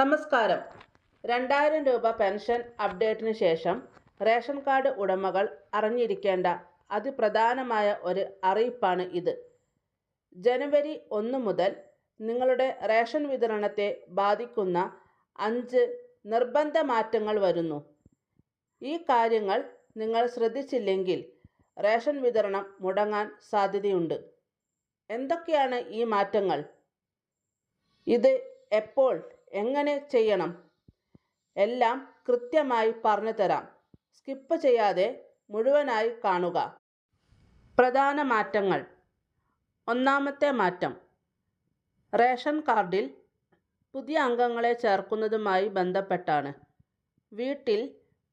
നമസ്കാരം. രണ്ടായിരം രൂപ പെൻഷൻ അപ്ഡേറ്റിന് ശേഷം റേഷൻ കാർഡ് ഉടമകൾ അറിഞ്ഞിരിക്കേണ്ട അതിപ്രധാനമായ ഒരു അറിയിപ്പാണ് ഇത്. ജനുവരി ഒന്ന് മുതൽ നിങ്ങളുടെ റേഷൻ വിതരണത്തെ ബാധിക്കുന്ന അഞ്ച് നിർബന്ധ മാറ്റങ്ങൾ വരുന്നു. ഈ കാര്യങ്ങൾ നിങ്ങൾ ശ്രദ്ധിച്ചില്ലെങ്കിൽ റേഷൻ വിതരണം മുടങ്ങാൻ സാധ്യതയുണ്ട്. എന്തൊക്കെയാണ് ഈ മാറ്റങ്ങൾ? ഇത് എപ്പോൾ എങ്ങനെ ചെയ്യണം? എല്ലാം കൃത്യമായി പറഞ്ഞു തരാം. സ്കിപ്പ് ചെയ്യാതെ മുഴുവനായി കാണുക. പ്രധാന മാറ്റങ്ങൾ. ഒന്നാമത്തെ മാറ്റം. റേഷൻ കാർഡിൽ പുതിയ അംഗങ്ങളെ ചേർക്കുന്നതുമായി ബന്ധപ്പെട്ടാണ്. വീട്ടിൽ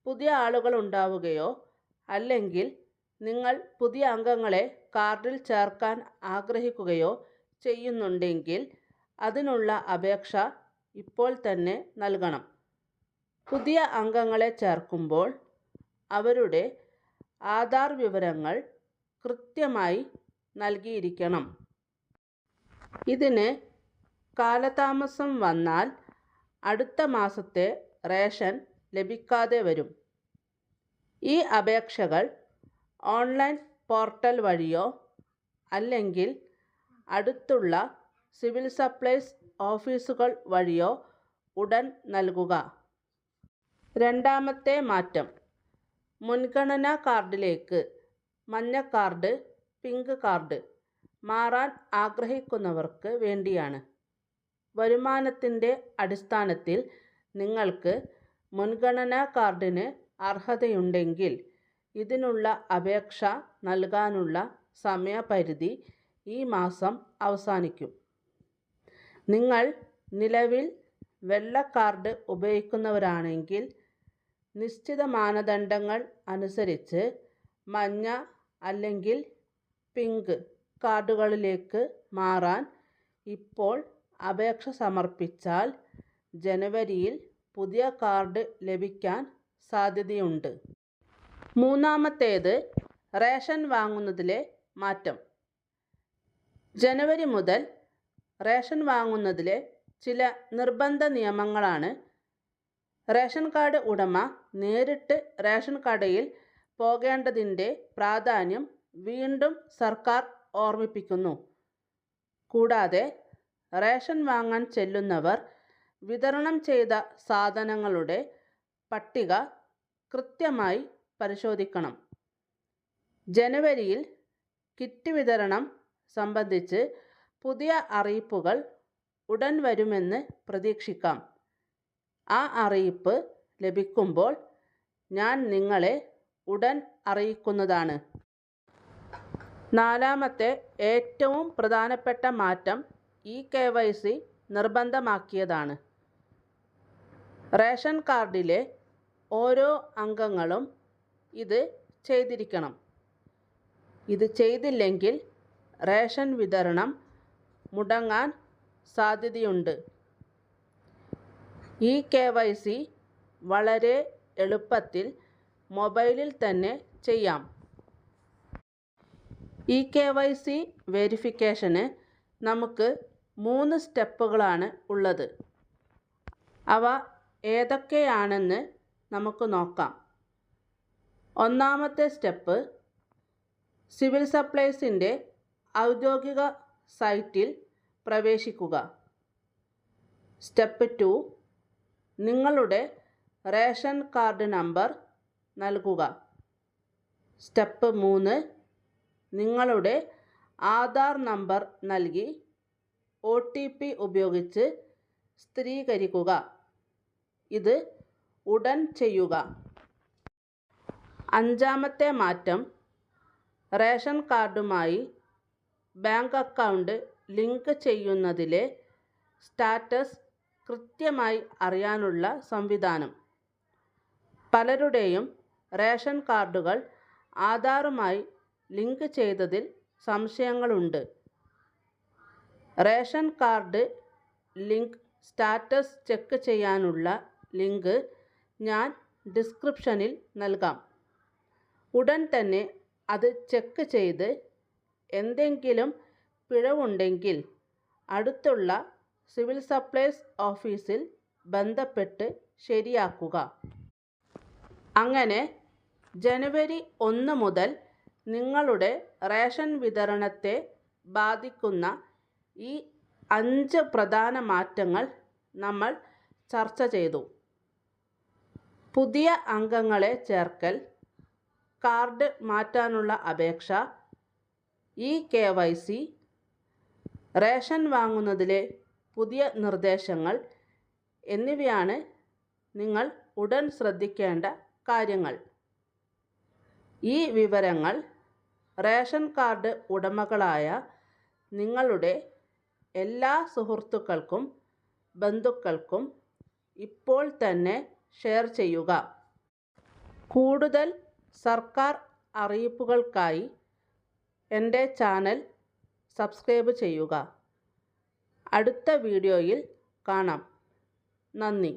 പുതിയ ആളുകൾ ഉണ്ടാവുകയോ അല്ലെങ്കിൽ നിങ്ങൾ പുതിയ അംഗങ്ങളെ കാർഡിൽ ചേർക്കാൻ ആഗ്രഹിക്കുകയോ ചെയ്യുന്നുണ്ടെങ്കിൽ അതിനുള്ള അപേക്ഷ ഇപ്പോൾ തന്നെ നൽകണം. പുതിയ അംഗങ്ങളെ ചേർക്കുമ്പോൾ അവരുടെ ആധാർ വിവരങ്ങൾ കൃത്യമായി നൽകിയിരിക്കണം. ഇതിന് കാലതാമസം വന്നാൽ അടുത്ത മാസത്തെ റേഷൻ ലഭിക്കാതെ വരും. ഈ അപേക്ഷകൾ ഓൺലൈൻ പോർട്ടൽ വഴിയോ അല്ലെങ്കിൽ അടുത്തുള്ള സിവിൽ സപ്ലൈസ് ഓഫീസുകൾ വഴിയോ ഉടൻ നൽകുക. രണ്ടാമത്തെ മാറ്റം. മുൻഗണനാ കാർഡിലേക്ക് മഞ്ഞ കാർഡ് പിങ്ക് കാർഡ് മാറാൻ ആഗ്രഹിക്കുന്നവർക്ക് വേണ്ടിയാണ്. വരുമാനത്തിന്റെ അടിസ്ഥാനത്തിൽ നിങ്ങൾക്ക് മുൻഗണനാ കാർഡിന് അർഹതയുണ്ടെങ്കിൽ ഇതിനുള്ള അപേക്ഷ നൽകാനുള്ള സമയപരിധി ഈ മാസം അവസാനിക്കും. നിങ്ങൾ നിലവിൽ വെള്ള കാർഡ് ഉപയോഗിക്കുന്നവരാണെങ്കിൽ നിശ്ചിത മാനദണ്ഡങ്ങൾ അനുസരിച്ച് മഞ്ഞ അല്ലെങ്കിൽ പിങ്ക് കാർഡുകളിലേക്ക് മാറാൻ ഇപ്പോൾ അപേക്ഷ സമർപ്പിച്ചാൽ ജനുവരിയിൽ പുതിയ കാർഡ് ലഭിക്കാൻ സാധ്യതയുണ്ട്. മൂന്നാമത്തേത് റേഷൻ വാങ്ങുന്നതിലെ മാറ്റം. ജനുവരി മുതൽ റേഷൻ വാങ്ങുന്നതിലെ ചില നിർബന്ധ നിയമങ്ങളാണ്. റേഷൻ കാർഡ് ഉടമ നേരിട്ട് റേഷൻ കടയിൽ പോകേണ്ടതിന്റെ പ്രാധാന്യം വീണ്ടും സർക്കാർ ഓർമ്മിപ്പിക്കുന്നു. കൂടാതെ റേഷൻ വാങ്ങാൻ ചെല്ലുന്നവർ വിതരണം ചെയ്ത സാധനങ്ങളുടെ പട്ടിക കൃത്യമായി പരിശോധിക്കണം. ജനുവരിയിൽ കിറ്റ് വിതരണം സംബന്ധിച്ച് പുതിയ അറിയിപ്പുകൾ ഉടൻ വരുമെന്ന് പ്രതീക്ഷിക്കാം. ആ അറിയിപ്പ് ലഭിക്കുമ്പോൾ ഞാൻ നിങ്ങളെ ഉടൻ അറിയിക്കുന്നതാണ്. നാലാമത്തെ ഏറ്റവും പ്രധാനപ്പെട്ട മാറ്റം ഇ കെ വൈ സി നിർബന്ധമാക്കിയതാണ്. റേഷൻ കാർഡിലെ ഓരോ അംഗങ്ങളും ഇത് ചെയ്തിരിക്കണം. ഇത് ചെയ്തില്ലെങ്കിൽ റേഷൻ വിതരണം മുടങ്ങാൻ സാധ്യതയുണ്ട്. ഇ കെ വൈ സി വളരെ എളുപ്പത്തിൽ മൊബൈലിൽ തന്നെ ചെയ്യാം. ഇ കെ വൈ സി വെരിഫിക്കേഷന് നമുക്ക് മൂന്ന് സ്റ്റെപ്പുകളാണ് ഉള്ളത്. അവ ഏതൊക്കെയാണെന്ന് നമുക്ക് നോക്കാം. ഒന്നാമത്തെ സ്റ്റെപ്പ് സിവിൽ സപ്ലൈസിന്റെ ഔദ്യോഗിക സൈറ്റിൽ പ്രവേശിക്കുക. Step two. നിങ്ങളുടെ റേഷൻ കാർഡ് നമ്പർ നൽകുക. സ്റ്റെപ്പ് മൂന്ന്. നിങ്ങളുടെ ആധാർ നമ്പർ നൽകി ഒ ടി പി ഉപയോഗിച്ച് സ്ഥിരീകരിക്കുക. ഇത് ഉടൻ ചെയ്യുക. അഞ്ചാമത്തെ മാറ്റം റേഷൻ കാർഡുമായി ബാങ്ക് അക്കൗണ്ട് ലിങ്ക് ചെയ്യുന്നതിലെ സ്റ്റാറ്റസ് കൃത്യമായി അറിയാനുള്ള സംവിധാനം. പലരുടെയും റേഷൻ കാർഡുകൾ ആധാറുമായി ലിങ്ക് ചെയ്തതിൽ സംശയങ്ങളുണ്ട്. Ration card link status check ചെയ്യാനുള്ള ലിങ്ക് ഞാൻ ഡിസ്ക്രിപ്ഷനിൽ നൽകാം. ഉടൻ തന്നെ അത് ചെക്ക് ചെയ്ത് എന്തെങ്കിലും പിഴവുണ്ടെങ്കിൽ അടുത്തുള്ള സിവിൽ സപ്ലൈസ് ഓഫീസിൽ ബന്ധപ്പെട്ട് ശരിയാക്കുക. അങ്ങനെ ജനുവരി ഒന്ന് മുതൽ നിങ്ങളുടെ റേഷൻ വിതരണത്തെ ബാധിക്കുന്ന ഈ അഞ്ച് പ്രധാന മാറ്റങ്ങൾ നമ്മൾ ചർച്ച ചെയ്തു. പുതിയ അംഗങ്ങളെ ചേർക്കൽ കാർഡ് മാറ്റാനുള്ള അപേക്ഷ E K Y C ration വാങ്ങുന്നതിലെ പുതിയ നിർദ്ദേശങ്ങൾ എന്നിവയാണ് നിങ്ങൾ ഉടൻ ശ്രദ്ധിക്കേണ്ട കാര്യങ്ങൾ. ഈ വിവരങ്ങൾ റേഷൻ കാർഡ് ഉടമകളായ നിങ്ങളുടെ എല്ലാ സുഹൃത്തുക്കൾക്കും ബന്ധുക്കൾക്കും ഇപ്പോൾ തന്നെ ഷെയർ ചെയ്യുക. കൂടുതൽ സർക്കാർ അറിയിപ്പുകൾക്കായി എന്റെ ചാനൽ സബ്സ്ക്രൈബ് ചെയ്യുക. അടുത്ത വീഡിയോയിൽ കാണാം. നന്ദി.